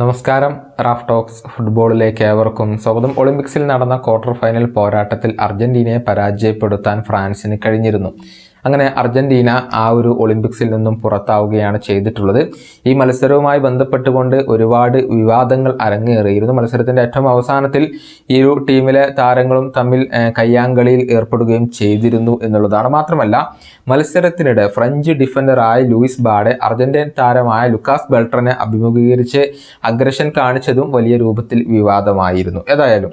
നമസ്കാരം. Raf talks ഫുട്ബോളിലേക്ക് ഏവർക്കും സ്വാഗതം. ഒളിമ്പിക്സിൽ നടന്ന ക്വാർട്ടർ ഫൈനൽ പോരാട്ടത്തിൽ അർജന്റീനയെ പരാജയപ്പെടുത്താൻ ഫ്രാൻസിന് കഴിഞ്ഞിരുന്നു. അങ്ങനെ അർജന്റീന ആ ഒരു ഒളിമ്പിക്സിൽ നിന്നും പുറത്താവുകയാണ് ചെയ്തിട്ടുള്ളത്. ഈ മത്സരവുമായി ബന്ധപ്പെട്ടുകൊണ്ട് ഒരുപാട് വിവാദങ്ങൾ അരങ്ങേറിയിരുന്നു. മത്സരത്തിന്റെ ഏറ്റവും അവസാനത്തിൽ ഈ ഒരു ടീമിലെ താരങ്ങളും തമ്മിൽ കയ്യാങ്കളിയിൽ ഏർപ്പെടുകയും ചെയ്തിരുന്നു എന്നുള്ളതാണ്. മാത്രമല്ല മത്സരത്തിനിടെ ഫ്രഞ്ച് ഡിഫൻഡറായ ലൂയിസ് ബാഡെ അർജന്റീൻ താരമായ ലുക്കാസ് ബെൽട്ടറിനെ അഭിമുഖീകരിച്ച് അഗ്രഷൻ കാണിച്ചതും വലിയ രൂപത്തിൽ വിവാദമായിരുന്നു. ഏതായാലും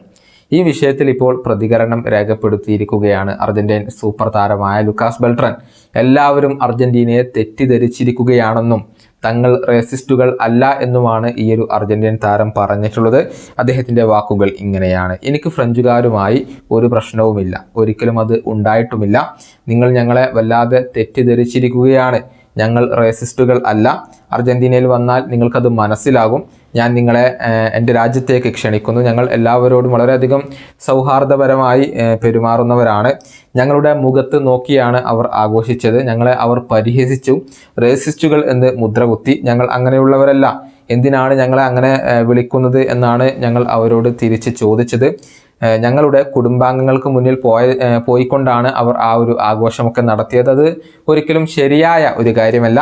ഈ വിഷയത്തിൽ ഇപ്പോൾ പ്രതികരണം രേഖപ്പെടുത്തിയിരിക്കുകയാണ് അർജന്റീൻ സൂപ്പർ താരമായ ലുക്കാസ് ബെൽട്രൻ. എല്ലാവരും അർജന്റീനയെ തെറ്റിദ്ധരിച്ചിരിക്കുകയാണെന്നും തങ്ങൾ റേസിസ്റ്റുകൾ അല്ല എന്നുമാണ് ഈ ഒരു അർജന്റീൻ താരം പറഞ്ഞിട്ടുള്ളത്. അദ്ദേഹത്തിന്റെ വാക്കുകൾ ഇങ്ങനെയാണ്. എനിക്ക് ഫ്രഞ്ചുകാരുമായി ഒരു പ്രശ്നവുമില്ല. ഒരിക്കലും അത് ഉണ്ടായിട്ടുമില്ല. നിങ്ങൾ ഞങ്ങളെ വല്ലാതെ തെറ്റിദ്ധരിച്ചിരിക്കുകയാണ്. ഞങ്ങൾ റേസിസ്റ്റുകൾ അല്ല. അർജന്റീനയിൽ വന്നാൽ നിങ്ങൾക്കത് മനസ്സിലാകും. ഞാൻ നിങ്ങളെ എന്റെ രാജ്യത്തേക്ക് ക്ഷണിക്കുന്നു. ഞങ്ങൾ എല്ലാവരോടും വളരെയധികം സൗഹാർദ്ദപരമായി പെരുമാറുന്നവരാണ്. ഞങ്ങളുടെ മുഖത്ത് നോക്കിയാണ് അവർ ആഘോഷിച്ചത്. ഞങ്ങളെ അവർ പരിഹസിച്ചു. റേസിസ്റ്റുകൾ എന്ന് മുദ്രകുത്തി ഞങ്ങൾ അങ്ങനെയുള്ളവരല്ല. എന്തിനാണ് ഞങ്ങളെ അങ്ങനെ വിളിക്കുന്നത്? എന്നാണ് ഞങ്ങൾ അവരോട് തിരിച്ച് ചോദിച്ചത്. ഞങ്ങളുടെ കുടുംബാംഗങ്ങൾക്ക് മുന്നിൽ പോയ പോയിക്കൊണ്ടാണ് അവർ ആ ഒരു ആഘോഷമൊക്കെ നടത്തിയത്. അത് ഒരിക്കലും ശരിയായ ഒരു കാര്യമല്ല.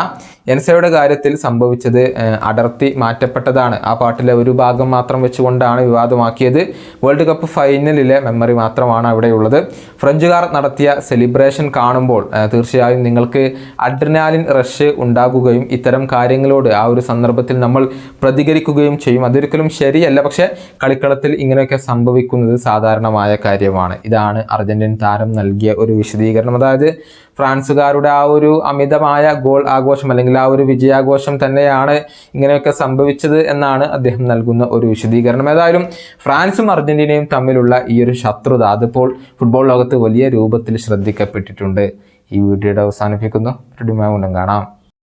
എൻസയുടെ കാര്യത്തിൽ സംഭവിച്ചത് അടർത്തി മാറ്റപ്പെട്ടതാണ്. ആ പാട്ടിലെ ഒരു ഭാഗം മാത്രം വെച്ചുകൊണ്ടാണ് വിവാദമാക്കിയത്. വേൾഡ് കപ്പ് ഫൈനലിലെ മെമ്മറി മാത്രമാണ് അവിടെയുള്ളത്. ഫ്രഞ്ചുകാർ നടത്തിയ സെലിബ്രേഷൻ കാണുമ്പോൾ തീർച്ചയായും നിങ്ങൾക്ക് അഡ്രിനാലിൻ റഷ് ഉണ്ടാകുകയും ഇത്തരം കാര്യങ്ങളോട് ആ ഒരു സന്ദർഭത്തിൽ നമ്മൾ പ്രതികരിക്കുകയും ചെയ്യും. അതൊരിക്കലും ശരിയല്ല പക്ഷേ കളിക്കളത്തിൽ ഇങ്ങനെയൊക്കെ സംഭവിക്കുന്നത് സാധാരണമായ കാര്യമാണ്. ഇതാണ് അർജന്റീൻ താരം നൽകിയ ഒരു വിശദീകരണം. അതായത് ഫ്രാൻസുകാരുടെ ആ ഒരു അമിതമായ ഗോൾ ആഘോഷം അല്ലെങ്കിൽ ആ ഒരു വിജയാഘോഷം തന്നെയാണ് ഇങ്ങനെയൊക്കെ സംഭവിച്ചത് എന്നാണ് അദ്ദേഹം നൽകുന്ന ഒരു വിശദീകരണം. ഏതായാലും ഫ്രാൻസും അർജന്റീനയും തമ്മിലുള്ള ഈ ഒരു ശത്രുത അതിപ്പോൾ ഫുട്ബോൾ ലോകത്ത് വലിയ രൂപത്തിൽ ശ്രദ്ധിക്കപ്പെട്ടിട്ടുണ്ട്. ഈ വീഡിയോയുടെ അവസാനിപ്പിക്കുന്നു. ഒരു ഡിമാൻഡും കാണാം.